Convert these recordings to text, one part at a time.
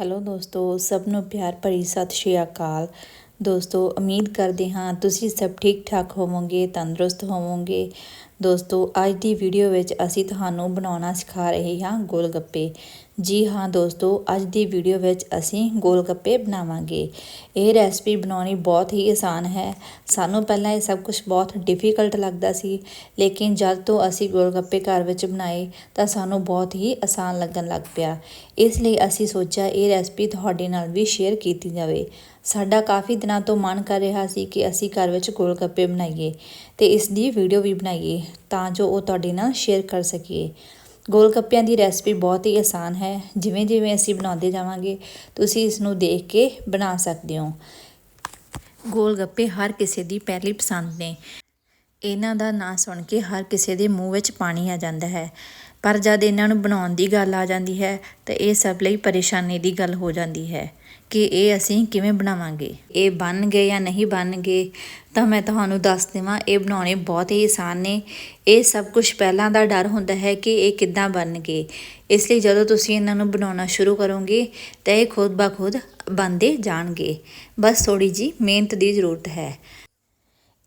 Hello ਦੋਸਤੋ, ਸਭ ਨੂੰ ਪਿਆਰ ਭਰੀ ਸਤਿ ਸ਼੍ਰੀ ਅਕਾਲ। ਦੋਸਤੋ, ਉਮੀਦ ਕਰਦੇ ਹਾਂ ਤੁਸੀਂ ਸਭ ਠੀਕ ਠਾਕ ਹੋਵੋਗੇ, ਤੰਦਰੁਸਤ ਹੋਵੋਗੇ। ਦੋਸਤੋ, ਅੱਜ ਦੀ ਵੀਡੀਓ ਵਿੱਚ ਅਸੀਂ ਤੁਹਾਨੂੰ ਬਣਾਉਣਾ ਸਿਖਾ ਰਹੇ ਹਾਂ ਗੋਲ ਗੱਪੇ। ਜੀ ਹਾਂ ਦੋਸਤੋ, ਅੱਜ ਦੀ ਵੀਡੀਓ ਵਿੱਚ ਅਸੀਂ ਗੋਲ ਗੱਪੇ ਬਣਾਵਾਂਗੇ। ਇਹ ਰੈਸਪੀ ਬਣਾਉਣੀ ਬਹੁਤ ਹੀ ਆਸਾਨ ਹੈ। ਸਾਨੂੰ ਪਹਿਲਾਂ ਇਹ ਸਭ ਕੁਝ ਬਹੁਤ ਡਿਫਿਕਲਟ ਲੱਗਦਾ ਸੀ, ਲੇਕਿਨ ਜਦ ਤੋਂ ਅਸੀਂ ਗੋਲ ਗੱਪੇ ਘਰ ਵਿੱਚ ਬਣਾਏ, ਤਾਂ ਸਾਨੂੰ ਬਹੁਤ ਹੀ ਆਸਾਨ ਲੱਗਣ ਲੱਗ ਪਿਆ। ਇਸ ਲਈ ਅਸੀਂ ਸੋਚਿਆ ਇਹ ਰੈਸਪੀ ਤੁਹਾਡੇ ਨਾਲ ਵੀ ਸ਼ੇਅਰ ਕੀਤੀ ਜਾਵੇ। ਸਾਡਾ ਕਾਫੀ ਦਿਨਾਂ ਤੋਂ ਮਨ ਕਰ ਰਿਹਾ ਸੀ ਕਿ ਅਸੀਂ ਘਰ ਵਿੱਚ ਗੋਲ ਗੱਪੇ ਬਣਾਈਏ ਤੇ ਇਸ ਦੀ ਵੀਡੀਓ ਵੀ ਬਣਾਈਏ, ਤਾਂ ਜੋ ਉਹ ਤੁਹਾਡੇ ਨਾਲ ਸ਼ੇਅਰ ਕਰ ਸਕੀਏ। ਗੋਲ ਗੱਪਿਆਂ ਦੀ ਰੈਸਪੀ ਬਹੁਤ ਹੀ ਆਸਾਨ ਹੈ। ਜਿਵੇਂ ਜਿਵੇਂ ਅਸੀਂ ਬਣਾਉਂਦੇ ਜਾਵਾਂਗੇ, ਤੁਸੀਂ ਇਸ ਨੂੰ ਦੇਖ ਕੇ ਬਣਾ ਸਕਦੇ ਹੋ। ਗੋਲ ਗੱਪੇ ਹਰ ਕਿਸੇ ਦੀ ਪਹਿਲੀ ਪਸੰਦ ਨੇ। ਇਹਨਾਂ ਦਾ ਨਾਂ ਸੁਣ ਕੇ ਹਰ ਕਿਸੇ ਦੇ ਮੂੰਹ ਵਿੱਚ ਪਾਣੀ ਆ ਜਾਂਦਾ ਹੈ। ਪਰ ਜਦ ਇਹਨਾਂ ਨੂੰ ਬਣਾਉਣ ਦੀ ਗੱਲ ਆ ਜਾਂਦੀ ਹੈ, ਤਾਂ ਇਹ ਸਭ ਲਈ ਪਰੇਸ਼ਾਨੀ ਦੀ ਗੱਲ ਹੋ ਜਾਂਦੀ ਹੈ ਕਿ ਇਹ ਅਸੀਂ ਕਿਵੇਂ ਬਣਾਵਾਂਗੇ। ਇਹ ਬਣ ਗਏ ਜਾਂ ਨਹੀਂ ਬਣ ਗਏ, ਤਾਂ ਮੈਂ ਤੁਹਾਨੂੰ ਦੱਸ ਦੇਵਾਂ, ਇਹ ਬਣਾਉਣੇ ਬਹੁਤ ਹੀ ਆਸਾਨ ਨੇ। ਇਹ ਸਭ ਕੁਝ ਪਹਿਲਾਂ ਦਾ ਡਰ ਹੁੰਦਾ ਹੈ ਕਿ ਇਹ ਕਿੱਦਾਂ ਬਣਨਗੇ। ਇਸ ਲਈ ਜਦੋਂ ਤੁਸੀਂ ਇਹਨਾਂ ਨੂੰ ਬਣਾਉਣਾ ਸ਼ੁਰੂ ਕਰੋਗੇ, ਤਾਂ ਇਹ ਖੁਦ ਬਾ ਖੁਦ ਬਣਦੇ ਜਾਣਗੇ। ਬਸ ਥੋੜੀ ਜੀ ਮਿਹਨਤ ਦੀ ਜ਼ਰੂਰਤ ਹੈ।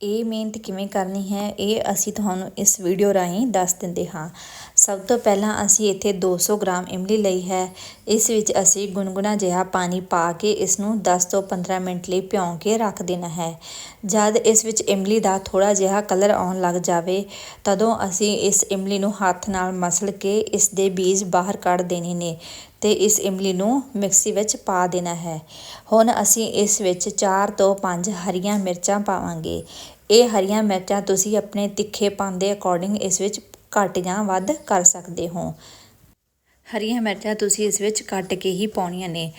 ਇਹ ਮਿਹਨਤ ਕਿਵੇਂ ਕਰਨੀ ਹੈ, ਇਹ ਅਸੀਂ ਤੁਹਾਨੂੰ ਇਸ ਵੀਡੀਓ ਰਾਹੀਂ ਦੱਸ ਦਿੰਦੇ ਹਾਂ। ਸਭ ਤੋਂ ਪਹਿਲਾਂ ਅਸੀਂ ਇੱਥੇ 200 ਗ੍ਰਾਮ ਇਮਲੀ ਲਈ ਹੈ। ਇਸ ਵਿੱਚ ਅਸੀਂ ਗੁਨਗੁਣਾ ਜਿਹਾ ਪਾਣੀ ਪਾ ਕੇ ਇਸ ਨੂੰ 10 ਤੋਂ 15 ਮਿੰਟ ਲਈ ਭਿਉਂ ਕੇ ਰੱਖ ਦੇਣਾ ਹੈ। ਜਦ ਇਸ ਵਿੱਚ ਇਮਲੀ ਦਾ ਥੋੜਾ ਜਿਹਾ ਕਲਰ ਆਉਣ ਲੱਗ ਜਾਵੇ, ਤਦੋਂ ਅਸੀਂ ਇਸ ਇਮਲੀ ਨੂੰ ਹੱਥ ਨਾਲ ਮਸਲ ਕੇ ਇਸ ਦੇ ਬੀਜ ਬਾਹਰ ਕੱਢ ਦੇਣੇ ਨੇ। ਤੇ ਇਸ ਇਮਲੀ ਨੂੰ ਮਿਕਸੀ ਵਿੱਚ ਪਾ ਦੇਣਾ ਹੈ। ਹੁਣ ਅਸੀਂ ਇਸ ਵਿੱਚ 4 ਤੋਂ 5 ਹਰੀਆਂ ਮਿਰਚਾਂ ਪਾਵਾਂਗੇ। ਇਹ ਹਰੀਆਂ ਮਿਰਚਾਂ ਤੁਸੀਂ ਆਪਣੇ ਤਿੱਖੇਪਨ ਦੇ ਅਕੋਰਡਿੰਗ ਇਸ ਵਿੱਚ ਘੱਟ ਜਾਂ ਵੱਧ ਕਰ ਸਕਦੇ ਹੋ। ਹਰੀਆਂ ਮਿਰਚਾਂ ਤੁਸੀਂ ਇਸ ਵਿੱਚ ਕੱਟ ਕੇ ਹੀ ਪਾਉਣੀਆਂ ਨੇ।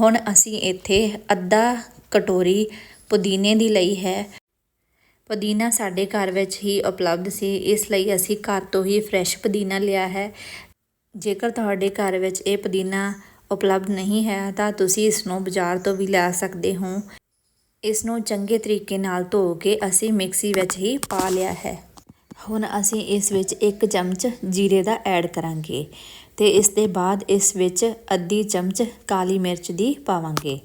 ਹੁਣ ਅਸੀਂ ਇੱਥੇ ਅੱਧਾ ਕਟੋਰੀ ਪੁਦੀਨੇ ਦੀ ਲਈ ਹੈ। ਪੁਦੀਨਾ ਸਾਡੇ ਘਰ ਵਿੱਚ ਹੀ ਉਪਲਬਧ ਸੀ। ਇਸ ਲਈ ਅਸੀਂ ਘਰ ਤੋਂ ਹੀ ਫਰੈਸ਼ ਪੁਦੀਨਾ ਲਿਆ ਹੈ। ਜੇਕਰ ਤੁਹਾਡੇ ਘਰ ਵਿੱਚ ਇਹ ਪੁਦੀਨਾ ਉਪਲਬਧ ਨਹੀਂ ਹੈ, ਤਾਂ ਤੁਸੀਂ ਇਸ ਨੂੰ ਬਾਜ਼ਾਰ ਤੋਂ ਵੀ ਲੈ ਸਕਦੇ ਹੋ। ਇਸ ਨੂੰ ਚੰਗੇ ਤਰੀਕੇ ਨਾਲ ਧੋ ਕੇ ਅਸੀਂ ਮਿਕਸੀ ਵਿੱਚ ਹੀ ਪਾ ਲਿਆ ਹੈ। ਹੁਣ ਅਸੀਂ ਇਸ ਵਿੱਚ ਇੱਕ ਚਮਚ ਜੀਰੇ ਦਾ ਐਡ ਕਰਾਂਗੇ ਤੇ ਇਸ ਦੇ ਬਾਅਦ ਇਸ ਵਿੱਚ ਅੱਧੀ ਚਮਚ ਕਾਲੀ ਮਿਰਚ ਦੀ ਪਾਵਾਂਗੇ।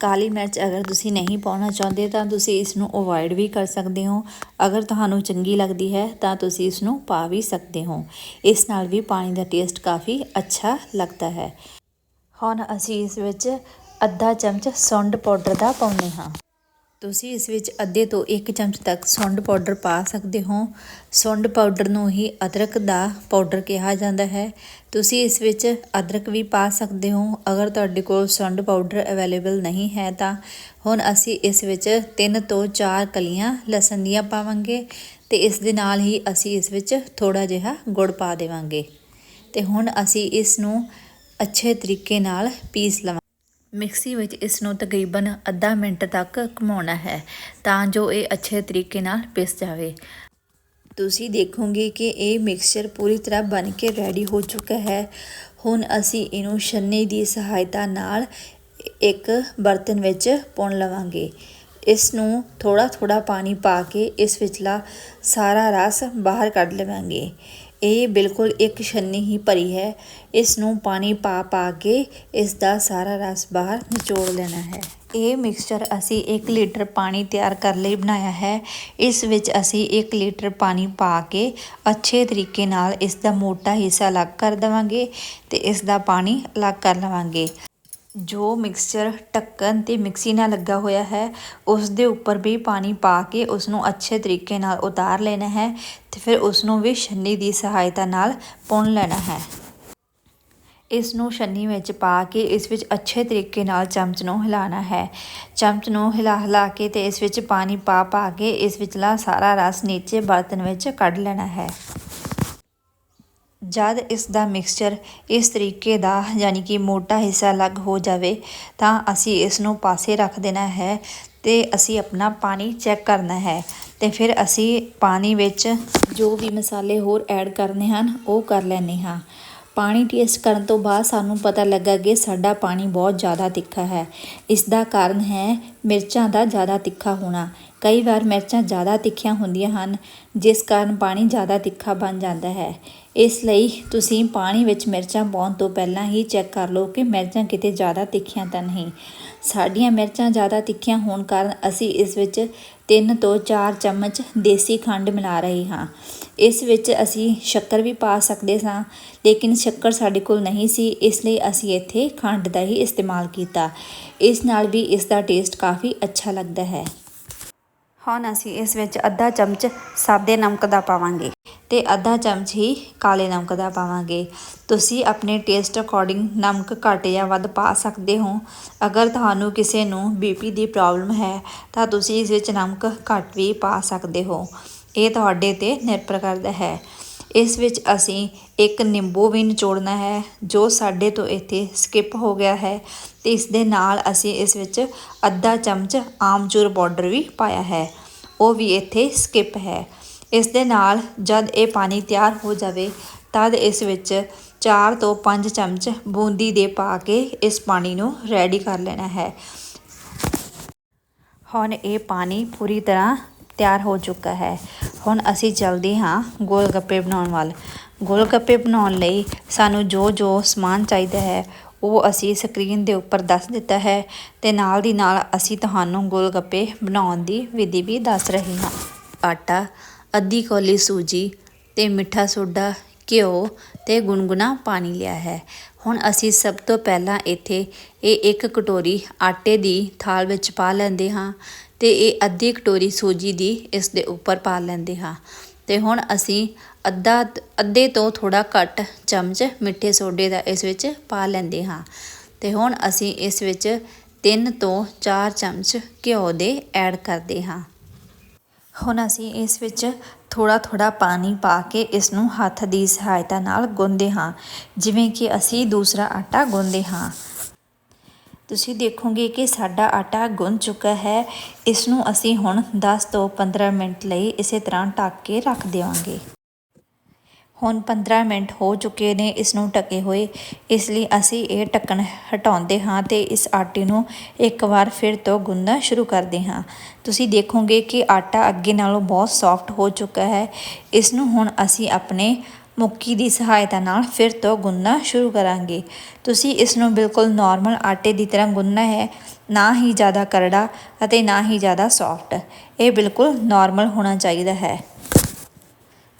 ਕਾਲੀ ਮਿਰਚ ਅਗਰ ਤੁਸੀਂ ਨਹੀਂ ਪਾਉਣਾ ਚਾਹੁੰਦੇ ਤਾਂ ਤੁਸੀਂ ਇਸ ਨੂੰ ਅਵੋਇਡ ਵੀ ਕਰ ਸਕਦੇ ਹੋ। ਅਗਰ ਤੁਹਾਨੂੰ ਚੰਗੀ ਲੱਗਦੀ ਹੈ ਤਾਂ ਤੁਸੀਂ ਇਸ ਨੂੰ ਪਾ ਵੀ ਸਕਦੇ ਹੋ। ਇਸ ਨਾਲ ਵੀ ਪਾਣੀ ਦਾ ਟੇਸਟ ਕਾਫੀ ਅੱਛਾ ਲੱਗਦਾ ਹੈ। ਹੁਣ ਅਸੀਂ ਇਸ ਵਿੱਚ ਅੱਧਾ ਚਮਚ ਸੁੰਡ ਪਾਊਡਰ ਦਾ ਪਾਉਂਦੇ ਹਾਂ। ਤੁਸੀਂ ਇਸ ਵਿੱਚ ਅੱਧੇ ਤੋਂ 1 ਚਮਚ ਤੱਕ ਸੁੰਡ ਪਾਊਡਰ ਪਾ ਸਕਦੇ ਹੋ। ਸੁੰਡ ਪਾਊਡਰ ਨੂੰ ਹੀ ਅਦਰਕ ਦਾ ਪਾਊਡਰ ਕਿਹਾ ਜਾਂਦਾ ਹੈ। ਤੁਸੀਂ ਇਸ ਵਿੱਚ ਅਦਰਕ ਵੀ ਪਾ ਸਕਦੇ ਹੋ। ਅਗਰ ਤੁਹਾਡੇ ਕੋਲ ਸੁੰਡ ਪਾਊਡਰ ਅਵੇਲੇਬਲ ਨਹੀਂ ਹੈ ਤਾਂ ਹੁਣ ਅਸੀਂ ਇਸ ਵਿੱਚ 3 ਤੋਂ 4 ਕਲੀਆਂ ਲਸਣ ਦੀਆਂ ਪਾਵਾਂਗੇ ਤੇ ਇਸ ਦੇ ਨਾਲ ਹੀ ਅਸੀਂ ਇਸ ਵਿੱਚ ਥੋੜਾ ਜਿਹਾ ਗੁੜ ਪਾ ਦੇਵਾਂਗੇ। ਤੇ ਹੁਣ ਅਸੀਂ ਇਸ ਨੂੰ ਅੱਛੇ ਤਰੀਕੇ ਨਾਲ ਪੀਸ ਲਵਾਂਗੇ। ਮਿਕਸੀ ਵਿੱਚ ਇਸ ਨੂੰ ਤਕਰੀਬਨ ਅੱਧਾ ਮਿੰਟ ਤੱਕ ਘੁਮਾਉਣਾ ਹੈ ਤਾਂ ਜੋ ਇਹ ਅੱਛੇ ਤਰੀਕੇ ਨਾਲ ਪਿਸ ਜਾਵੇ। ਤੁਸੀਂ ਦੇਖੋਗੇ ਕਿ ਇਹ ਮਿਕਸਚਰ ਪੂਰੀ ਤਰ੍ਹਾਂ ਬਣ ਕੇ ਰੈਡੀ ਹੋ ਚੁੱਕਾ ਹੈ। ਹੁਣ ਅਸੀਂ ਇਹਨੂੰ ਛੰਨੇ ਦੀ ਸਹਾਇਤਾ ਨਾਲ ਇੱਕ ਬਰਤਨ ਵਿੱਚ ਪੁਣ ਲਵਾਂਗੇ। ਇਸ ਨੂੰ ਥੋੜਾ ਥੋੜਾ ਪਾਣੀ ਪਾ ਕੇ ਇਸ ਵਿਚਲਾ ਸਾਰਾ ਰਸ ਬਾਹਰ ਕੱਢ ਲਵਾਂਗੇ। ਇਹ ਬਿਲਕੁਲ ਇੱਕ ਛੰਨੀ ਹੀ ਭਰੀ ਹੈ। ਇਸ ਨੂੰ ਪਾਣੀ ਪਾ ਪਾ ਕੇ ਇਸ ਦਾ ਸਾਰਾ ਰਸ ਬਾਹਰ ਨਿਚੋੜ ਲੈਣਾ ਹੈ। ਇਹ ਮਿਕਸਚਰ ਅਸੀਂ 1 ਲੀਟਰ ਪਾਣੀ ਤਿਆਰ ਕਰਨ ਲਈ ਬਣਾਇਆ ਹੈ। ਇਸ ਵਿੱਚ ਅਸੀਂ 1 ਲੀਟਰ ਪਾਣੀ ਪਾ ਕੇ ਅੱਛੇ ਤਰੀਕੇ ਨਾਲ ਇਸ ਦਾ ਮੋਟਾ ਹਿੱਸਾ ਅਲੱਗ ਕਰ ਦੇਵਾਂਗੇ ਤੇ ਇਸ ਦਾ ਪਾਣੀ ਅਲੱਗ ਕਰ ਲਵਾਂਗੇ। ਜੋ ਮਿਕਸਚਰ ਢੱਕਣ ਤੇ ਮਿਕਸੀ ਨਾਲ ਲੱਗਾ ਹੋਇਆ ਹੈ ਉਸ ਦੇ ਉੱਪਰ ਵੀ ਪਾਣੀ ਪਾ ਕੇ ਉਸ ਨੂੰ ਅੱਛੇ ਤਰੀਕੇ ਨਾਲ ਉਤਾਰ ਲੈਣਾ ਹੈ ਤੇ ਫਿਰ ਉਸ ਨੂੰ ਵੀ ਛੰਨੀ ਦੀ ਸਹਾਇਤਾ ਨਾਲ ਪੁਣ ਲੈਣਾ ਹੈ। ਇਸ ਨੂੰ ਛੰਨੀ ਵਿੱਚ ਪਾ ਕੇ ਇਸ ਵਿੱਚ ਅੱਛੇ ਤਰੀਕੇ ਨਾਲ ਚਮਚ ਨੂੰ ਹਿਲਾਣਾ ਹੈ। ਚਮਚ ਨੂੰ ਹਿਲਾ ਹਿਲਾ ਕੇ ਤੇ ਇਸ ਵਿੱਚ ਪਾਣੀ ਪਾ ਪਾ ਕੇ ਇਸ ਵਿਚਲਾ ਸਾਰਾ ਰਸ ਨੀਚੇ ਬਰਤਨ ਵਿੱਚ ਕੱਢ ਲੈਣਾ ਹੈ। ਜਦ ਇਸ ਦਾ ਮਿਕਸਚਰ ਇਸ ਤਰੀਕੇ ਦਾ ਯਾਨੀ ਕਿ ਮੋਟਾ ਹਿੱਸਾ ਅਲੱਗ ਹੋ ਜਾਵੇ, ਤਾਂ ਅਸੀਂ ਇਸ ਨੂੰ ਪਾਸੇ ਰੱਖ ਦੇਣਾ ਹੈ ਤੇ ਅਸੀਂ ਆਪਣਾ ਪਾਣੀ ਚੈੱਕ ਕਰਨਾ ਹੈ। ਤੇ ਫਿਰ ਅਸੀਂ ਪਾਣੀ ਵਿੱਚ ਜੋ ਵੀ ਮਸਾਲੇ ਹੋਰ ਐਡ ਕਰਨੇ ਹਨ, ਉਹ ਕਰ ਲੈਣੇ ਹਾਂ। ਪਾਣੀ ਟੇਸਟ ਕਰਨ ਤੋਂ ਬਾਅਦ ਸਾਨੂੰ ਪਤਾ ਲੱਗਾ ਕਿ ਸਾਡਾ ਪਾਣੀ ਬਹੁਤ ਜ਼ਿਆਦਾ ਤਿੱਖਾ ਹੈ। ਇਸ ਦਾ ਕਾਰਨ ਹੈ ਮਿਰਚਾਂ ਦਾ ਜ਼ਿਆਦਾ ਤਿੱਖਾ ਹੋਣਾ। ਕਈ ਵਾਰ ਮਿਰਚਾਂ ਜ਼ਿਆਦਾ ਤਿੱਖੀਆਂ ਹੁੰਦੀਆਂ ਹਨ, ਜਿਸ ਕਾਰਨ ਪਾਣੀ ਜ਼ਿਆਦਾ ਤਿੱਖਾ ਬਣ ਜਾਂਦਾ ਹੈ। ਇਸ ਲਈ ਤੁਸੀਂ ਪਾਣੀ ਵਿੱਚ ਮਿਰਚਾਂ ਪਾਉਣ ਤੋਂ ਪਹਿਲਾਂ ਹੀ ਚੈੱਕ ਕਰ ਲਓ ਕਿ ਮਿਰਚਾਂ ਕਿਤੇ ਜ਼ਿਆਦਾ ਤਿੱਖੀਆਂ ਤਾਂ ਨਹੀਂ। ਸਾਡੀਆਂ ਮਿਰਚਾਂ ਜ਼ਿਆਦਾ ਤਿੱਖੀਆਂ ਹੋਣ ਕਾਰਨ ਅਸੀਂ ਇਸ ਵਿੱਚ 3 ਤੋਂ 4 ਚਮਚ ਦੇਸੀ ਖੰਡ ਮਿਲਾ ਰਹੇ ਹਾਂ। ਇਸ ਵਿੱਚ ਅਸੀਂ ਸ਼ੱਕਰ ਵੀ ਪਾ ਸਕਦੇ ਸਾਂ, ਲੇਕਿਨ ਸ਼ੱਕਰ ਸਾਡੇ ਕੋਲ ਨਹੀਂ ਸੀ, ਇਸ ਲਈ ਅਸੀਂ ਇੱਥੇ ਖੰਡ ਦਾ ਹੀ ਇਸਤੇਮਾਲ ਕੀਤਾ। ਇਸ ਨਾਲ ਵੀ ਇਸ ਦਾ ਟੇਸਟ ਕਾਫੀ ਅੱਛਾ ਲੱਗਦਾ ਹੈ। ਹੁਣ ਅਸੀਂ ਇਸ ਵਿੱਚ ਅੱਧਾ ਚਮਚ ਸਾਦੇ ਨਮਕ ਦਾ ਪਾਵਾਂਗੇ ਤੇ ਅੱਧਾ ਚਮਚ ਹੀ ਕਾਲੇ ਨਮਕ ਦਾ ਪਾਵਾਂਗੇ। ਤੁਸੀਂ ਆਪਣੇ ਟੇਸਟ ਅਕੋਰਡਿੰਗ ਨਮਕ ਘੱਟ ਜਾਂ ਵੱਧ ਪਾ ਸਕਦੇ ਹੋ। ਅਗਰ ਤੁਹਾਨੂੰ ਕਿਸੇ ਨੂੰ ਬੀਪੀ ਦੀ ਪ੍ਰੋਬਲਮ ਹੈ, ਤਾਂ ਤੁਸੀਂ ਇਸ ਵਿੱਚ ਨਮਕ ਘੱਟ ਵੀ ਪਾ ਸਕਦੇ ਹੋ। ਇਹ ਤੁਹਾਡੇ ਤੇ ਨਿਰਭਰ ਕਰਦਾ ਹੈ। ਇਸ ਵਿੱਚ ਅਸੀਂ ਇੱਕ ਨਿੰਬੂ ਵੀ ਨਿਚੋੜਨਾ ਹੈ, ਜੋ ਸਾਡੇ ਤੋਂ ਇੱਥੇ ਸਕਿਪ ਹੋ ਗਿਆ ਹੈ ਤੇ ਇਸ ਦੇ ਨਾਲ ਅਸੀਂ ਇਸ ਵਿੱਚ ਅੱਧਾ ਚਮਚ ਆਮਚੂਰ ਪਾਊਡਰ ਵੀ ਪਾਇਆ ਹੈ। ਉਹ ਵੀ ਇੱਥੇ ਸਕਿਪ ਹੈ। ਇਸ ਦੇ ਨਾਲ ਜਦ ਇਹ ਪਾਣੀ ਤਿਆਰ ਹੋ ਜਾਵੇ, ਤਦ ਇਸ ਵਿੱਚ 4 ਤੋਂ 5 ਚਮਚ ਬੂੰਦੀ ਦੇ ਪਾ ਕੇ ਇਸ ਪਾਣੀ ਨੂੰ ਰੈਡੀ ਕਰ ਲੈਣਾ ਹੈ। ਹੁਣ ਇਹ ਪਾਣੀ ਪੂਰੀ ਤਰ੍ਹਾਂ ਤਿਆਰ ਹੋ ਚੁੱਕਾ ਹੈ। ਹੁਣ ਅਸੀਂ ਚੱਲਦੇ ਹਾਂ ਗੋਲ ਗੱਪੇ ਬਣਾਉਣ ਵੱਲ। ਗੋਲ ਗੱਪੇ ਬਣਾਉਣ ਲਈ ਸਾਨੂੰ ਜੋ ਜੋ ਸਮਾਨ ਚਾਹੀਦਾ ਹੈ, ਉਹ ਅਸੀਂ ਸਕਰੀਨ ਦੇ ਉੱਪਰ ਦੱਸ ਦਿੱਤਾ ਹੈ ਤੇ ਨਾਲ ਦੀ ਨਾਲ ਅਸੀਂ ਤੁਹਾਨੂੰ ਗੋਲ ਗੱਪੇ ਬਣਾਉਣ ਦੀ ਵਿਧੀ ਵੀ ਦੱਸ ਰਹੇ ਹਾਂ। ਆਟਾ, ਅੱਧੀ ਕੌਲੀ ਸੂਜੀ ਤੇ ਮਿੱਠਾ ਸੋਡਾ, ਘਿਓ ਤੇ ਗੁਨਗੁਨਾ ਪਾਣੀ ਲਿਆ ਹੈ। ਹੁਣ ਅਸੀਂ ਸਭ ਤੋਂ ਪਹਿਲਾਂ ਇੱਥੇ ਇਹ ਇੱਕ ਕਟੋਰੀ ਆਟੇ ਦੀ ਥਾਲ ਵਿੱਚ ਪਾ ਲੈਂਦੇ ਹਾਂ। ਤੇ ਇਹ ਅੱਧੀ ਕਟੋਰੀ ਸੂਜੀ ਦੀ ਇਸ ਦੇ ਉੱਪਰ ਪਾ ਲੈਂਦੇ ਹਾਂ। ਤੇ ਹੁਣ ਅਸੀਂ ਅੱਧਾ ਅੱਧੇ ਤੋਂ ਥੋੜਾ ਘੱਟ ਚਮਚ ਮਿੱਠੇ ਸੋਡੇ ਦਾ ਇਸ ਵਿੱਚ ਪਾ ਲੈਂਦੇ ਹਾਂ। ਤੇ ਹੁਣ ਅਸੀਂ ਇਸ ਵਿੱਚ 3 ਤੋਂ 4 ਚਮਚ ਘਿਓ ਦੇ ਐਡ ਕਰਦੇ ਹਾਂ। ਹੁਣ ਅਸੀਂ ਇਸ ਵਿੱਚ ਥੋੜਾ ਥੋੜਾ ਪਾਣੀ ਪਾ ਕੇ ਇਸ ਨੂੰ ਹੱਥ ਦੀ ਸਹਾਇਤਾ ਨਾਲ ਗੁੰਨਦੇ ਹਾਂ। ਜਿਵੇਂ ਕਿ ਅਸੀਂ ਦੂਸਰਾ ਆਟਾ ਗੁੰਨਦੇ ਹਾਂ। ਤੁਸੀਂ ਦੇਖੋਗੇ ਕਿ ਸਾਡਾ ਆਟਾ ਗੁੰਨ ਚੁੱਕਾ ਹੈ। ਇਸ ਨੂੰ ਅਸੀਂ ਹੁਣ 10 ਤੋਂ 15 ਮਿੰਟ ਲਈ ਇਸੇ ਤਰ੍ਹਾਂ ਢੱਕ ਕੇ ਰੱਖ ਦੇਵਾਂਗੇ। ਹੁਣ 15 ਮਿੰਟ ਹੋ ਚੁੱਕੇ ਨੇ ਇਸ ਨੂੰ ਢੱਕੇ ਹੋਏ। ਇਸ ਲਈ ਅਸੀਂ ਇਹ ਢੱਕਣ ਹਟਾਉਂਦੇ ਹਾਂ ਤੇ ਇਸ ਆਟੇ ਨੂੰ ਇੱਕ ਵਾਰ ਫਿਰ ਤੋਂ ਗੁੰਨਣਾ ਸ਼ੁਰੂ ਕਰਦੇ ਹਾਂ। ਤੁਸੀਂ ਦੇਖੋਗੇ ਕਿ ਆਟਾ ਅੱਗੇ ਨਾਲੋਂ ਬਹੁਤ ਸੌਫਟ ਹੋ ਚੁੱਕਾ ਹੈ। ਇਸ ਨੂੰ ਹੁਣ ਅਸੀਂ ਆਪਣੇ ਮੁੱਕੀ ਦੀ ਸਹਾਇਤਾ ਨਾਲ ਫਿਰ ਤੋਂ ਗੁੰਨਣਾ ਸ਼ੁਰੂ ਕਰਾਂਗੇ। ਤੁਸੀਂ ਇਸ ਨੂੰ ਬਿਲਕੁਲ ਨਾਰਮਲ ਆਟੇ ਦੀ ਤਰ੍ਹਾਂ ਗੁੰਨਣਾ ਹੈ। ਨਾ ਹੀ ਜ਼ਿਆਦਾ ਕਰੜਾ ਅਤੇ ਨਾ ਹੀ ਜ਼ਿਆਦਾ ਸੌਫਟ ਇਹ ਬਿਲਕੁਲ ਨਾਰਮਲ ਹੋਣਾ ਚਾਹੀਦਾ ਹੈ।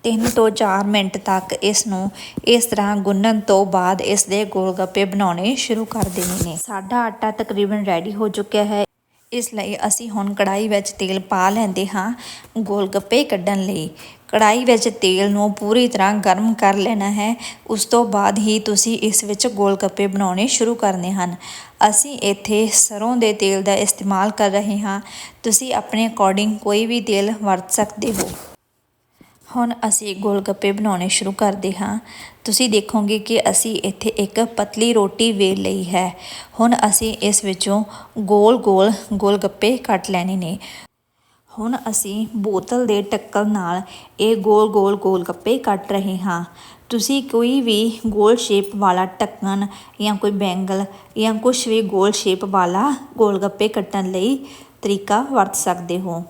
3 ਤੋਂ 4 ਮਿੰਟ ਤੱਕ ਇਸ ਨੂੰ ਇਸ ਤਰ੍ਹਾਂ ਗੁੰਨਣ ਤੋਂ ਬਾਅਦ ਇਸ ਦੇ ਗੋਲ ਗੱਪੇ ਬਣਾਉਣੇ ਸ਼ੁਰੂ ਕਰ ਦੇਣੇ ਨੇ। ਸਾਡਾ ਆਟਾ ਤਕਰੀਬਨ ਰੈਡੀ ਹੋ ਚੁੱਕਿਆ ਹੈ। ਇਸ ਲਈ ਅਸੀਂ ਹੁਣ ਕੜਾਈ ਵਿੱਚ ਤੇਲ ਪਾ ਲੈਂਦੇ ਹਾਂ ਗੋਲ ਗੱਪੇ ਕੱਢਣ ਲਈ। ਕੜਾਈ ਵਿੱਚ ਤੇਲ ਨੂੰ ਪੂਰੀ ਤਰ੍ਹਾਂ ਗਰਮ ਕਰ ਲੈਣਾ ਹੈ। ਉਸ ਤੋਂ ਬਾਅਦ ਹੀ ਤੁਸੀਂ ਇਸ ਵਿੱਚ ਗੋਲ ਗੱਪੇ ਬਣਾਉਣੇ ਸ਼ੁਰੂ ਕਰਨੇ ਹਨ। ਅਸੀਂ ਇੱਥੇ ਸਰੋਂ ਦੇ ਤੇਲ ਦਾ ਇਸਤੇਮਾਲ ਕਰ ਰਹੇ ਹਾਂ। ਤੁਸੀਂ ਆਪਣੇ ਅਕੋਰਡਿੰਗ ਕੋਈ ਵੀ ਤੇਲ ਵਰਤ ਸਕਦੇ ਹੋ। ਹੁਣ ਅਸੀਂ ਗੋਲਗੱਪੇ ਬਣਾਉਣੇ ਸ਼ੁਰੂ ਕਰਦੇ ਹਾਂ। ਤੁਸੀਂ ਦੇਖੋਗੇ ਕਿ ਅਸੀਂ ਇੱਥੇ ਇੱਕ ਪਤਲੀ ਰੋਟੀ ਵੇਲ ਲਈ ਹੈ। ਹੁਣ ਅਸੀਂ ਇਸ ਵਿੱਚੋਂ ਗੋਲ ਗੋਲ ਗੋਲਗੱਪੇ ਕੱਟ ਲੈਣੇ ਨੇ। ਹੁਣ ਅਸੀਂ ਬੋਤਲ ਦੇ ਟੱਕਰ ਨਾਲ ਇਹ ਗੋਲ ਗੋਲ ਗੋਲ ਗੱਪੇ ਕੱਟ ਰਹੇ ਹਾਂ। ਤੁਸੀਂ ਕੋਈ ਵੀ ਗੋਲ ਸ਼ੇਪ ਵਾਲਾ ਟੱਕਣ ਜਾਂ ਕੋਈ ਬੈਂਗਲ ਜਾਂ ਕੁਝ ਵੀ ਗੋਲ ਸ਼ੇਪ ਵਾਲਾ ਗੋਲਗੱਪੇ ਕੱਟਣ ਲਈ ਤਰੀਕਾ ਵਰਤ ਸਕਦੇ ਹੋ।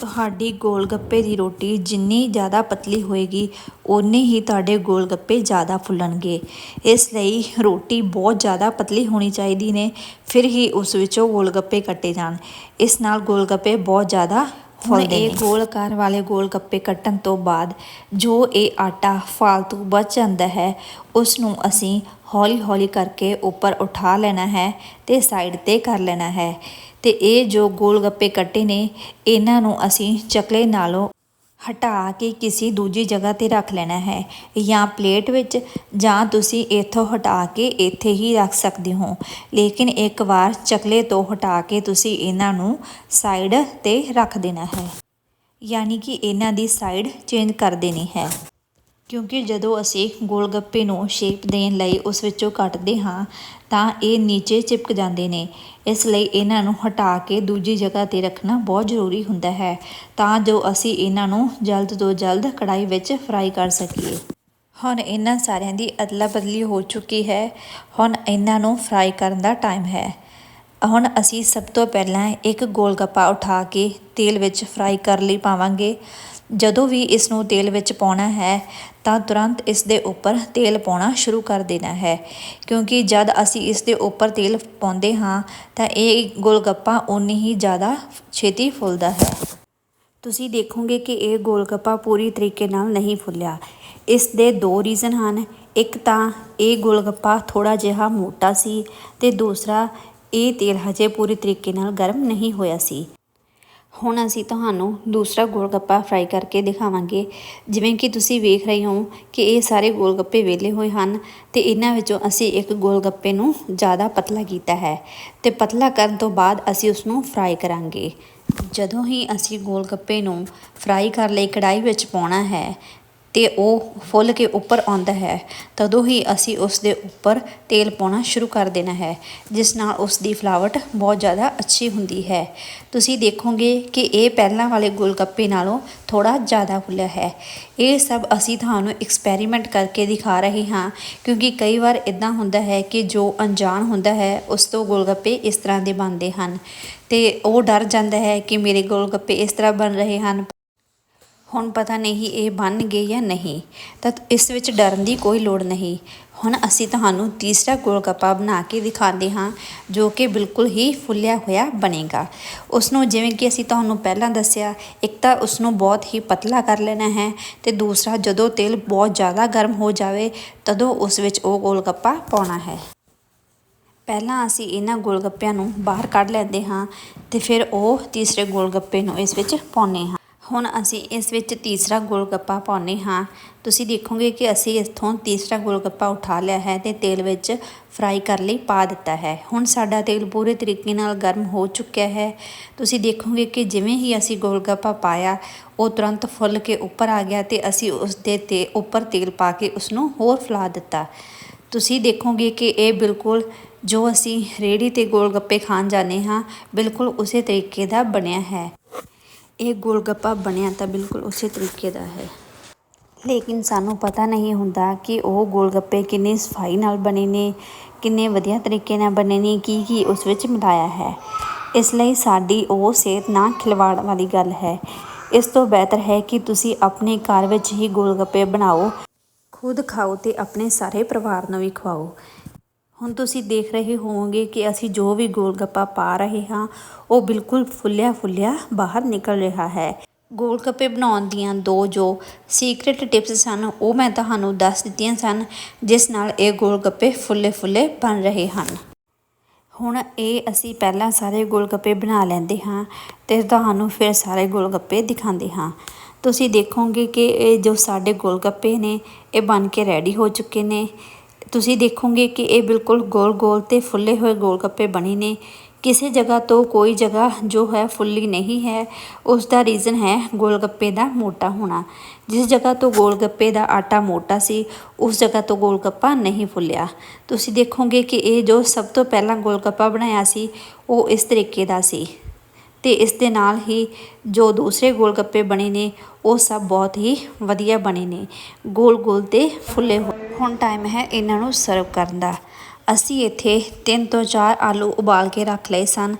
ਤੁਹਾਡੀ ਗੋਲ ਗੱਪੇ ਦੀ ਰੋਟੀ ਜਿੰਨੀ ਜ਼ਿਆਦਾ ਪਤਲੀ ਹੋਏਗੀ ਓਨੇ ਹੀ ਤੁਹਾਡੇ ਗੋਲ ਗੱਪੇ ਜ਼ਿਆਦਾ ਫੁੱਲਣਗੇ। ਇਸ ਲਈ ਰੋਟੀ ਬਹੁਤ ਜ਼ਿਆਦਾ ਪਤਲੀ ਹੋਣੀ ਚਾਹੀਦੀ ਨੇ ਫਿਰ ਹੀ ਉਸ ਵਿੱਚੋਂ ਗੋਲ ਗੱਪੇ ਕੱਟੇ ਜਾਣ। ਇਸ ਨਾਲ ਗੋਲ ਗੱਪੇ ਬਹੁਤ ਜ਼ਿਆਦਾ ਫੁੱਲਦੇ ਨੇ ਇਹ ਗੋਲ ਆਕਾਰ ਵਾਲੇ ਗੋਲ ਗੱਪੇ ਕੱਟਣ ਤੋਂ ਬਾਅਦ ਜੋ ਇਹ ਆਟਾ ਫਾਲਤੂ ਬਚ ਜਾਂਦਾ ਹੈ ਉਸ ਨੂੰ ਅਸੀਂ ਹੌਲੀ ਹੌਲੀ ਕਰਕੇ ਉੱਪਰ ਉਠਾ ਲੈਣਾ ਹੈ ਤੇ ਸਾਈਡ ਤੇ ਕਰ ਲੈਣਾ ਹੈ। ਤੇ ਇਹ ਜੋ ਗੋਲ ਗੱਪੇ ਕੱਟੇ ਨੇ, ਇਹਨਾਂ ਨੂੰ ਅਸੀਂ ਚਕਲੇ ਨਾਲੋਂ ਹਟਾ ਕੇ ਕਿਸੇ ਦੂਜੀ ਜਗ੍ਹਾ ਤੇ ਰੱਖ ਲੈਣਾ ਹੈ ਜਾਂ ਪਲੇਟ ਵਿੱਚ ਜਾਂ ਤੁਸੀਂ ਇੱਥੋਂ ਹਟਾ ਕੇ ਇੱਥੇ ਹੀ ਰੱਖ ਸਕਦੇ ਹੋ। ਲੇਕਿਨ ਇੱਕ ਵਾਰ ਚਕਲੇ ਤੋਂ ਹਟਾ ਕੇ ਤੁਸੀਂ ਇਹਨਾਂ ਨੂੰ ਸਾਈਡ ਤੇ ਰੱਖ ਦੇਣਾ ਹੈ। ਯਾਨੀ ਕਿ ਇਹਨਾਂ ਦੀ ਸਾਈਡ ਚੇਂਜ ਕਰ ਦੇਣੀ ਹੈ। ਕਿਉਂਕਿ ਜਦੋਂ ਅਸੀਂ ਗੋਲਗੱਪੇ ਨੂੰ ਸ਼ੇਪ ਦੇਣ ਲਈ ਉਸ ਵਿੱਚੋਂ ਕੱਟਦੇ ਹਾਂ, ਤਾਂ ਇਹ ਨੀਚੇ ਚਿਪਕ ਜਾਂਦੇ ਨੇ। ਇਸ ਲਈ ਇਹਨਾਂ ਨੂੰ ਹਟਾ ਕੇ ਦੂਜੀ ਜਗ੍ਹਾ ਤੇ ਰੱਖਣਾ ਬਹੁਤ ਜ਼ਰੂਰੀ ਹੁੰਦਾ ਹੈ, ਤਾਂ ਜੋ ਅਸੀਂ ਇਹਨਾਂ ਨੂੰ ਜਲਦ ਤੋਂ ਜਲਦ ਕੜਾਈ ਵਿੱਚ ਫਰਾਈ ਕਰ ਸਕੀਏ। ਹੁਣ ਇਹਨਾਂ ਸਾਰਿਆਂ ਦੀ ਅਦਲਾ ਬਦਲੀ ਹੋ ਚੁੱਕੀ ਹੈ। ਹੁਣ ਇਹਨਾਂ ਨੂੰ ਫਰਾਈ ਕਰਨ ਦਾ ਟਾਈਮ ਹੈ। ਹੁਣ ਅਸੀਂ ਸਭ ਤੋਂ ਪਹਿਲਾਂ ਇੱਕ ਗੋਲਗੱਪਾ ਉਠਾ ਕੇ ਤੇਲ ਵਿੱਚ ਫਰਾਈ ਕਰ ਲਈ ਪਾਵਾਂਗੇ। ਜਦੋਂ ਵੀ ਇਸ ਨੂੰ ਤੇਲ ਵਿੱਚ ਪਾਉਣਾ ਹੈ, ਤਾਂ ਤੁਰੰਤ ਇਸ ਦੇ ਉੱਪਰ ਤੇਲ ਪਾਉਣਾ ਸ਼ੁਰੂ ਕਰ ਦੇਣਾ ਹੈ। ਕਿਉਂਕਿ ਜਦ ਅਸੀਂ ਇਸ ਦੇ ਉੱਪਰ ਤੇਲ ਪਾਉਂਦੇ ਹਾਂ, ਤਾਂ ਇਹ ਗੋਲਗੱਪਾ ਉਨੀ ਹੀ ਜ਼ਿਆਦਾ ਛੇਤੀ ਫੁੱਲਦਾ ਹੈ। ਤੁਸੀਂ ਦੇਖੋਗੇ ਕਿ ਇਹ ਗੋਲਗੱਪਾ ਪੂਰੀ ਤਰੀਕੇ ਨਾਲ ਨਹੀਂ ਫੁੱਲਿਆ। ਇਸ ਦੇ ਦੋ ਰੀਜ਼ਨ ਹਨ। ਇੱਕ ਤਾਂ ਇਹ ਗੋਲਗੱਪਾ ਥੋੜਾ ਜਿਹਾ ਮੋਟਾ ਸੀ ਤੇ ਦੂਸਰਾ, ਇਹ ਤੇਲ ਹਜੇ ਪੂਰੀ ਤਰੀਕੇ ਨਾਲ ਗਰਮ ਨਹੀਂ ਹੋਇਆ ਸੀ। ਹੁਣ ਅਸੀਂ ਤੁਹਾਨੂੰ ਦੂਸਰਾ ਗੋਲਗੱਪਾ ਫਰਾਈ ਕਰਕੇ ਦਿਖਾਵਾਂਗੇ। ਜਿਵੇਂ ਕਿ ਤੁਸੀਂ ਵੇਖ ਰਹੇ ਹੋ ਕਿ ਇਹ ਸਾਰੇ ਗੋਲਗੱਪੇ ਵੇਲੇ ਹੋਏ ਹਨ ਤੇ ਇਹਨਾਂ ਵਿੱਚੋਂ ਅਸੀਂ ਇੱਕ ਗੋਲਗੱਪੇ ਨੂੰ ਜ਼ਿਆਦਾ ਪਤਲਾ ਕੀਤਾ ਹੈ ਤੇ ਪਤਲਾ ਕਰਨ ਤੋਂ ਬਾਅਦ ਅਸੀਂ ਉਸ ਨੂੰ ਫਰਾਈ ਕਰਾਂਗੇ। ਜਦੋਂ ਹੀ ਅਸੀਂ ਗੋਲਗੱਪੇ ਨੂੰ ਫਰਾਈ ਕਰ ਲਈ ਕੜਾਈ ਵਿੱਚ ਪਾਉਣਾ ਹੈ ਤੇ ਉਹ ਫੁੱਲ ਕੇ ਉੱਪਰ ਆਉਂਦਾ ਹੈ, ਤਦੋਂ ਹੀ ਅਸੀਂ ਉਸ ਦੇ ਉੱਪਰ ਤੇਲ ਪਾਉਣਾ ਸ਼ੁਰੂ ਕਰ ਦੇਣਾ ਹੈ, ਜਿਸ ਨਾਲ ਉਸ ਦੀ ਫਲਾਵਟ ਬਹੁਤ ਜ਼ਿਆਦਾ ਅੱਛੀ ਹੁੰਦੀ ਹੈ। ਤੁਸੀਂ ਦੇਖੋਗੇ ਕਿ ਇਹ ਪਹਿਲਾਂ ਵਾਲੇ ਗੋਲਗੱਪੇ ਨਾਲੋਂ ਥੋੜਾ ਜ਼ਿਆਦਾ ਫੁੱਲਿਆ ਹੈ। ਇਹ ਸਭ ਅਸੀਂ ਤੁਹਾਨੂੰ ਐਕਸਪੈਰੀਮੈਂਟ ਕਰਕੇ ਦਿਖਾ ਰਹੇ ਹਾਂ, ਕਿਉਂਕਿ ਕਈ ਵਾਰ ਇਦਾਂ ਹੁੰਦਾ ਹੈ ਕਿ ਜੋ ਅਣਜਾਣ ਹੁੰਦਾ ਹੈ, ਉਸ ਤੋਂ ਗੋਲਗੱਪੇ ਇਸ ਤਰ੍ਹਾਂ ਦੇ ਬਣਦੇ ਹਨ। ਤੇ ਉਹ ਡਰ ਜਾਂਦਾ ਹੈ ਕਿ ਮੇਰੇ ਗੋਲਗੱਪੇ ਇਸ ਤਰ੍ਹਾਂ ਬਣ ਰਹੇ ਹਨ ਹੁਣ ਪਤਾ ਨਹੀਂ ਇਹ ਬਣ ਗਏ ਜਾਂ ਨਹੀਂ। ਤਾਂ ਇਸ ਵਿੱਚ ਡਰਨ ਦੀ ਕੋਈ ਲੋੜ ਨਹੀਂ। ਹੁਣ ਅਸੀਂ ਤੁਹਾਨੂੰ ਤੀਸਰਾ ਗੋਲਗੱਪਾ ਬਣਾ ਕੇ ਦਿਖਾਉਂਦੇ ਹਾਂ, ਜੋ ਕਿ ਬਿਲਕੁਲ ਹੀ ਫੁੱਲਿਆ ਹੋਇਆ ਬਣੇਗਾ। ਉਸ ਨੂੰ ਜਿਵੇਂ ਕਿ ਅਸੀਂ ਤੁਹਾਨੂੰ ਪਹਿਲਾਂ ਦੱਸਿਆ, ਇੱਕ ਤਾਂ ਉਸ ਨੂੰ ਬਹੁਤ ਹੀ ਪਤਲਾ ਕਰ ਲੈਣਾ ਹੈ ਤੇ ਦੂਸਰਾ ਜਦੋਂ ਤੇਲ ਬਹੁਤ ਜ਼ਿਆਦਾ ਗਰਮ ਹੋ ਜਾਵੇ, ਤਦੋਂ ਉਸ ਵਿੱਚ ਉਹ ਗੋਲਗੱਪਾ ਪਾਉਣਾ ਹੈ। ਪਹਿਲਾਂ ਅਸੀਂ ਇਹਨਾਂ ਗੋਲਗੱਪਿਆਂ ਨੂੰ ਬਾਹਰ ਕੱਢ ਲੈਂਦੇ ਹਾਂ ਤੇ ਫਿਰ ਉਹ ਤੀਸਰੇ ਗੋਲਗੱਪੇ ਨੂੰ ਇਸ ਵਿੱਚ ਪਾਉਂਦੇ ਹਾਂ। ਹੁਣ ਅਸੀਂ ਇਸ ਵਿੱਚ ਤੀਸਰਾ ਗੋਲਗੱਪਾ ਪਾਉਂਦੇ ਹਾਂ। ਤੁਸੀਂ ਦੇਖੋਗੇ ਕਿ ਅਸੀਂ ਇੱਥੋਂ ਤੀਸਰਾ ਗੋਲਗੱਪਾ ਉਠਾ ਲਿਆ ਹੈ ਤੇ ਤੇਲ ਵਿੱਚ ਫਰਾਈ ਕਰਨ ਲਈ, ਪਾ ਦਿੱਤਾ ਹੈ। ਹੁਣ ਸਾਡਾ ਤੇਲ ਪੂਰੇ ਤਰੀਕੇ ਨਾਲ ਗਰਮ ਹੋ ਚੁੱਕਿਆ ਹੈ। ਤੁਸੀਂ ਦੇਖੋਗੇ ਕਿ ਜਿਵੇਂ ਹੀ ਅਸੀਂ ਗੋਲਗੱਪਾ ਪਾਇਆ, ਉਹ ਤੁਰੰਤ ਫੁੱਲ ਕੇ ਉੱਪਰ ਆ ਗਿਆ ਤੇ ਅਸੀਂ ਉਸ ਦੇ ਤੇ ਉੱਪਰ ਤੇਲ ਪਾ ਕੇ ਉਸ ਨੂੰ ਹੋਰ ਫੈਲਾ ਦਿੱਤਾ। ਤੁਸੀਂ ਦੇਖੋਗੇ ਕਿ ਇਹ ਬਿਲਕੁਲ ਜੋ ਅਸੀਂ ਰੇੜੀ ਤੇ ਗੋਲਗੱਪੇ ਖਾਣ ਜਾਂਦੇ ਹਾਂ, ਬਿਲਕੁਲ ਉਸੇ ਤਰੀਕੇ ਦਾ ਬਣਿਆ ਹੈ। ਇਹ ਗੋਲਗੱਪਾ ਬਣਿਆ ਤਾਂ ਬਿਲਕੁਲ ਉਸੇ ਤਰੀਕੇ ਦਾ ਹੈ। ਲੇਕਿਨ ਸਾਨੂੰ ਪਤਾ ਨਹੀਂ ਹੁੰਦਾ ਕਿ ਉਹ ਗੋਲਗੱਪੇ ਕਿੰਨੀ ਸਫ਼ਾਈ ਨਾਲ ਬਣੇ ਨੇ, ਕਿੰਨੇ ਵਧੀਆ ਤਰੀਕੇ ਨਾਲ ਬਣੇ ਨੇ, ਕੀ ਕੀ ਉਸ ਵਿੱਚ ਮਿਲਾਇਆ ਹੈ। ਇਸ ਲਈ ਸਾਡੀ ਉਹ ਸਿਹਤ ਨਾ ਖਿਲਵਾੜ ਵਾਲੀ ਗੱਲ ਹੈ। ਇਸ ਤੋਂ ਬਿਹਤਰ ਹੈ ਕਿ ਤੁਸੀਂ ਆਪਣੇ ਘਰ ਵਿੱਚ ਹੀ ਗੋਲਗੱਪੇ ਬਣਾਓ। ਖੁਦ ਖਾਓ ਤੇ ਆਪਣੇ ਸਾਰੇ ਪਰਿਵਾਰ ਨੂੰ ਵੀ ਖਵਾਓ। ਹੁਣ ਤੁਸੀਂ ਦੇਖ ਰਹੇ ਹੋਵੋਗੇ ਕਿ ਅਸੀਂ ਜੋ ਵੀ ਗੋਲਗੱਪਾ ਪਾ ਰਹੇ ਹਾਂ, ਉਹ ਬਿਲਕੁਲ ਫੁੱਲਿਆ ਫੁੱਲਿਆ ਬਾਹਰ ਨਿਕਲ ਰਿਹਾ ਹੈ। ਗੋਲਗੱਪੇ ਬਣਾਉਣ ਦੀਆਂ ਦੋ ਜੋ ਸੀਕ੍ਰੀਟ ਟਿਪਸ ਸਨ, ਉਹ ਮੈਂ ਤੁਹਾਨੂੰ ਦੱਸ ਦਿੱਤੀਆਂ ਸਨ, ਜਿਸ ਨਾਲ ਇਹ ਗੋਲਗੱਪੇ ਫੁੱਲੇ ਫੁੱਲੇ ਬਣ ਰਹੇ ਹਨ। ਹੁਣ ਇਹ ਅਸੀਂ ਪਹਿਲਾਂ ਸਾਰੇ ਗੋਲਗੱਪੇ ਬਣਾ ਲੈਂਦੇ ਹਾਂ ਤੇ ਤੁਹਾਨੂੰ ਫਿਰ ਸਾਰੇ ਗੋਲਗੱਪੇ ਦਿਖਾਉਂਦੇ ਹਾਂ। ਤੁਸੀਂ ਦੇਖੋਗੇ ਕਿ ਇਹ ਜੋ ਸਾਡੇ ਗੋਲਗੱਪੇ ਨੇ, ਇਹ ਬਣ ਕੇ ਰੈਡੀ ਹੋ ਚੁੱਕੇ ਨੇ। ਤੁਸੀਂ ਦੇਖੋਗੇ ਕਿ ਇਹ ਬਿਲਕੁਲ ਗੋਲ ਗੋਲ ਤੇ ਫੁੱਲੇ ਹੋਏ ਗੋਲਗੱਪੇ ਬਣੇ ਨੇ। ਕਿਸੇ ਜਗ੍ਹਾ ਤੋਂ ਕੋਈ ਜਗ੍ਹਾ ਜੋ ਹੈ ਫੁੱਲੀ ਨਹੀਂ ਹੈ, ਉਸ ਦਾ ਰੀਜ਼ਨ ਹੈ ਗੋਲਗੱਪੇ ਦਾ ਮੋਟਾ ਹੋਣਾ। ਜਿਸ ਜਗ੍ਹਾ ਤੋਂ ਗੋਲ ਗੱਪੇ ਦਾ ਆਟਾ ਮੋਟਾ ਸੀ, ਉਸ ਜਗ੍ਹਾ ਤੋਂ ਗੋਲਗੱਪਾ ਨਹੀਂ ਫੁੱਲਿਆ। ਤੁਸੀਂ ਦੇਖੋਗੇ ਕਿ ਇਹ ਜੋ ਸਭ ਤੋਂ ਪਹਿਲਾਂ ਗੋਲਗੱਪਾ ਬਣਾਇਆ ਸੀ, ਉਹ ਇਸ ਤਰੀਕੇ ਦਾ ਸੀ। ਤੇ ਇਸ ਦੇ ਨਾਲ ਹੀ ਜੋ ਦੂਸਰੇ ਗੋਲਗੱਪੇ ਬਣੇ ਨੇ, ਉਹ ਸਭ ਬਹੁਤ ਹੀ ਵਧੀਆ ਬਣੇ ਨੇ। ਗੋਲ ਗੋਲ ਤੇ ਫੁੱਲੇ ਹੋਏ ਹੁਣ ਟਾਈਮ ਹੈ ਇਹਨਾਂ ਨੂੰ ਸਰਵ ਕਰਨ ਦਾ। ਅਸੀਂ ਇੱਥੇ ਤਿੰਨ ਤੋਂ ਚਾਰ ਆਲੂ ਉਬਾਲ ਕੇ ਰੱਖ ਲਏ ਸਨ।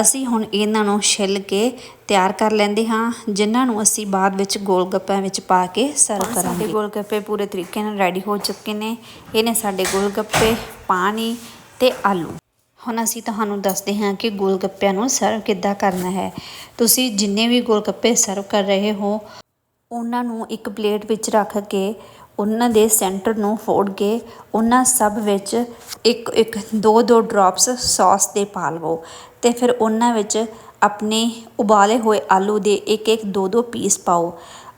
ਅਸੀਂ ਹੁਣ ਇਹਨਾਂ ਨੂੰ ਛਿੱਲ ਕੇ ਤਿਆਰ ਕਰ ਲੈਂਦੇ ਹਾਂ ਜਿਨ੍ਹਾਂ ਨੂੰ ਅਸੀਂ ਬਾਅਦ ਵਿੱਚ ਗੋਲਗੱਪਿਆਂ ਵਿੱਚ ਪਾ ਕੇ ਸਰਵ ਕਰਾਂਗੇ। ਸਾਡੇ ਗੋਲਗੱਪੇ ਪੂਰੇ ਤਰੀਕੇ ਨਾਲ ਰੈਡੀ ਹੋ ਚੁੱਕੇ ਨੇ। ਇਹ ਨੇ ਸਾਡੇ ਗੋਲਗੱਪੇ ਪਾਣੀ ਤੇ ਆਲੂ। ਹੁਣ ਅਸੀਂ ਤੁਹਾਨੂੰ ਦੱਸਦੇ ਹਾਂ ਕਿ ਗੋਲਗੱਪਿਆਂ ਨੂੰ ਸਰਵ ਕਿੱਦਾਂ ਕਰਨਾ ਹੈ। ਤੁਸੀਂ ਜਿੰਨੇ ਵੀ ਗੋਲਗੱਪੇ ਸਰਵ ਕਰ ਰਹੇ ਹੋ ਉਹਨਾਂ ਨੂੰ ਇੱਕ ਪਲੇਟ ਵਿੱਚ ਰੱਖ ਕੇ ਉਹਨਾਂ ਦੇ ਸੈਂਟਰ ਨੂੰ ਫੋੜ ਕੇ ਉਹਨਾਂ ਸਭ ਵਿੱਚ ਇੱਕ ਇੱਕ, ਦੋ ਦੋ ਡਰੋਪਸ ਸੌਸ ਦੇ ਪਾ ਲਵੋ ਅਤੇ ਫਿਰ ਉਹਨਾਂ ਵਿੱਚ ਆਪਣੇ ਉਬਾਲੇ ਹੋਏ ਆਲੂ ਦੇ ਇੱਕ ਇੱਕ, ਦੋ ਦੋ ਪੀਸ ਪਾਓ।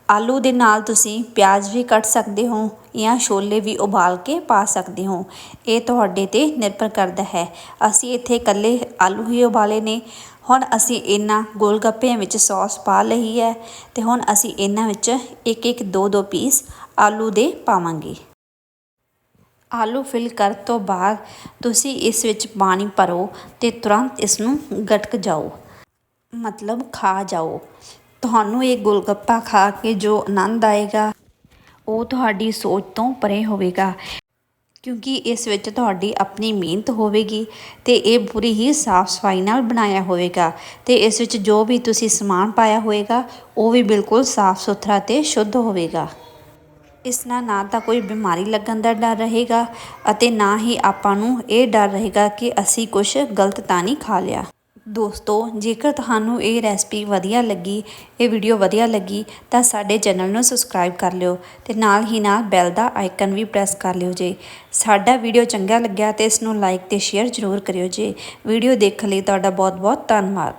ਆਲੂ ਦੇ ਨਾਲ ਤੁਸੀਂ ਪਿਆਜ਼ ਵੀ ਕੱਟ ਸਕਦੇ ਹੋ ਜਾਂ ਛੋਲੇ ਵੀ ਉਬਾਲ ਕੇ ਪਾ ਸਕਦੇ ਹੋ। ਇਹ ਤੁਹਾਡੇ ਤੇ ਨਿਰਭਰ ਕਰਦਾ ਹੈ। ਅਸੀਂ ਇੱਥੇ ਇਕੱਲੇ ਆਲੂ ਹੀ ਉਬਾਲੇ ਨੇ। ਹੁਣ ਅਸੀਂ ਇਹਨਾਂ ਗੋਲਗੱਪਿਆਂ ਵਿੱਚ ਸੌਸ ਪਾ ਲਈ ਹੈ ਤੇ ਹੁਣ ਅਸੀਂ ਇਹਨਾਂ ਵਿੱਚ ਇੱਕ ਇੱਕ, ਦੋ ਦੋ ਪੀਸ ਆਲੂ ਦੇ ਪਾਵਾਂਗੇ। ਆਲੂ ਫਿਲ ਕਰ ਤੋਂ ਬਾਅਦ ਤੁਸੀਂ ਇਸ ਵਿੱਚ ਪਾਣੀ ਭਰੋ ਤੇ ਤੁਰੰਤ ਇਸ ਨੂੰ ਗਟਕ ਜਾਓ। ਮਤਲਬ ਖਾ ਜਾਓ। ਤੁਹਾਨੂੰ ਇਹ ਗੋਲਗੱਪਾ ਖਾ ਕੇ ਜੋ ਆਨੰਦ ਆਏਗਾ, ਉਹ ਤੁਹਾਡੀ ਸੋਚ ਤੋਂ ਪਰੇ ਹੋਵੇਗਾ। ਕਿਉਂਕਿ ਇਸ ਵਿੱਚ ਤੁਹਾਡੀ ਆਪਣੀ ਮਿਹਨਤ ਹੋਵੇਗੀ ਤੇ ਇਹ ਪੂਰੀ ਹੀ ਸਾਫ਼ ਸਫ਼ਾਈ ਨਾਲ ਬਣਾਇਆ ਹੋਵੇਗਾ ਤੇ ਇਸ ਵਿੱਚ ਜੋ ਵੀ ਤੁਸੀਂ ਸਮਾਨ ਪਾਇਆ ਹੋਵੇਗਾ, ਉਹ ਵੀ ਬਿਲਕੁਲ ਸਾਫ਼ ਸੁਥਰਾ ਤੇ ਸ਼ੁੱਧ ਹੋਵੇਗਾ। ਇਸ ਨਾਲ ਨਾ ਤਾਂ ਕੋਈ ਬਿਮਾਰੀ ਲੱਗਣ ਦਾ ਡਰ ਰਹੇਗਾ ਅਤੇ ਨਾ ਹੀ ਆਪਾਂ ਨੂੰ ਇਹ ਡਰ ਰਹੇਗਾ ਕਿ ਅਸੀਂ ਕੁਝ ਗਲਤ ਤਾਂ ਨਹੀਂ ਖਾ ਲਿਆ। ਦੋਸਤੋ, ਜੇਕਰ ਤੁਹਾਨੂੰ ਇਹ ਰੈਸਪੀ ਵਧੀਆ ਲੱਗੀ, ਇਹ ਵੀਡੀਓ ਵਧੀਆ ਲੱਗੀ, ਤਾਂ ਸਾਡੇ ਚੈਨਲ ਨੂੰ ਸਬਸਕ੍ਰਾਈਬ ਕਰ ਲਿਓ ਤੇ ਨਾਲ ਹੀ ਨਾਲ ਬੈਲ ਦਾ ਆਈਕਨ ਵੀ ਪ੍ਰੈਸ ਕਰ ਲਿਓ ਜੇ। ਸਾਡਾ ਵੀਡੀਓ ਚੰਗਾ ਲੱਗਿਆ ਤੇ ਇਸ ਨੂੰ ਲਾਈਕ ਤੇ ਸ਼ੇਅਰ ਜ਼ਰੂਰ ਕਰਿਓ ਜੇ। ਵੀਡੀਓ ਦੇਖਣ ਲਈ ਤੁਹਾਡਾ ਬਹੁਤ ਬਹੁਤ ਧੰਨਵਾਦ।